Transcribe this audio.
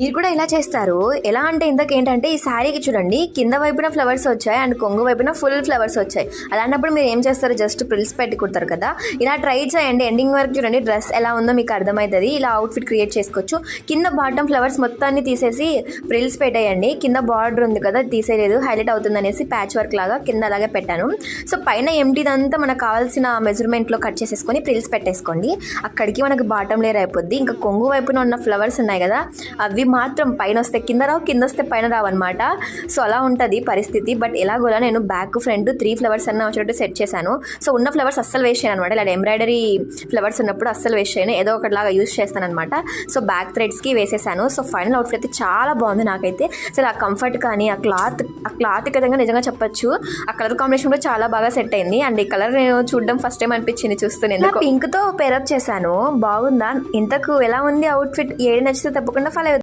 మీరు కూడా ఇలా చేస్తారు? ఎలా అంటే ఇందాక ఏంటంటే ఈ శారీకి చూడండి కింద వైపున ఫ్లవర్స్ వచ్చాయి అండ్ కొంగు వైపున ఫుల్ ఫ్లవర్స్ వచ్చాయి. అలాంటప్పుడు మీరు ఏం చేస్తారు? జస్ట్ ప్రిల్స్ పెట్టి కుడతారు కదా? ఇలా ట్రై చేయండి. ఎండింగ్ వరకు చూడండి డ్రెస్ ఎలా ఉందో మీకు అర్థమవుతుంది. ఇలా అవుట్ఫిట్ క్రియేట్ చేసుకోవచ్చు. కింద బాటమ్ ఫ్లవర్స్ మొత్తాన్ని తీసేసి ప్రిల్స్ పెట్టేయండి. కింద బార్డర్ ఉంది కదా తీసేయలేదు. హైలైట్ అవుతుంది అనేసి ప్యాచ్ వర్క్ లాగా కింద అలాగే పెట్టాను. సో పైన ఎంటీదంతా మనకు కావాల్సిన మెజర్మెంట్లో కట్ చేసేసుకొని ప్రిల్స్ పెట్టేసుకోండి. అక్కడికి మనకి బాటమ్ లేయర్ అయిపోద్ది. ఇంకా కొంగు వైపున ఉన్న ఫ్లవర్స్ ఉన్నాయి కదా అవి మాత్రం పైన వస్తే కింద రావు కింద వస్తే పైన రావు అనమాట సో అలా ఉంటుంది పరిస్థితి. బట్ ఎలాగోలా నేను బ్యాక్ ఫ్రంట్ త్రీ ఫ్లవర్స్ అన్న వచ్చేటట్టు సెట్ చేశాను. సో ఉన్న ఫ్లవర్స్ అస్సలు వేస్ట్ చేయను అనమాట ఇలా ఎంబ్రాయిడరీ ఫ్లవర్స్ ఉన్నప్పుడు అస్సలు వేస్ట్ చేయను. ఏదో ఒకటిలాగా యూస్ చేస్తాను అనమాట సో బ్యాక్ థ్రెడ్స్కి వేసేసాను. సో ఫైనల్ అవుట్ఫిట్ అయితే చాలా బాగుంది నాకైతే. అసలు ఆ కంఫర్ట్ కానీ ఆ క్లాత్ ఆ క్లాత్ విధంగా నిజంగా చెప్పొచ్చు. ఆ కలర్ కాంబినేషన్ కూడా చాలా బాగా సెట్ అయింది. అండ్ ఈ కలర్ నేను చూడడం ఫస్ట్ టైం అనిపించింది చూస్తూనే. పింక్తో పేరప్ చేశాను. బాగుందా? ఇంతకు ఎలా ఉంది అవుట్ఫిట్? ఏది నచ్చితే తప్పకుండా ఫాలో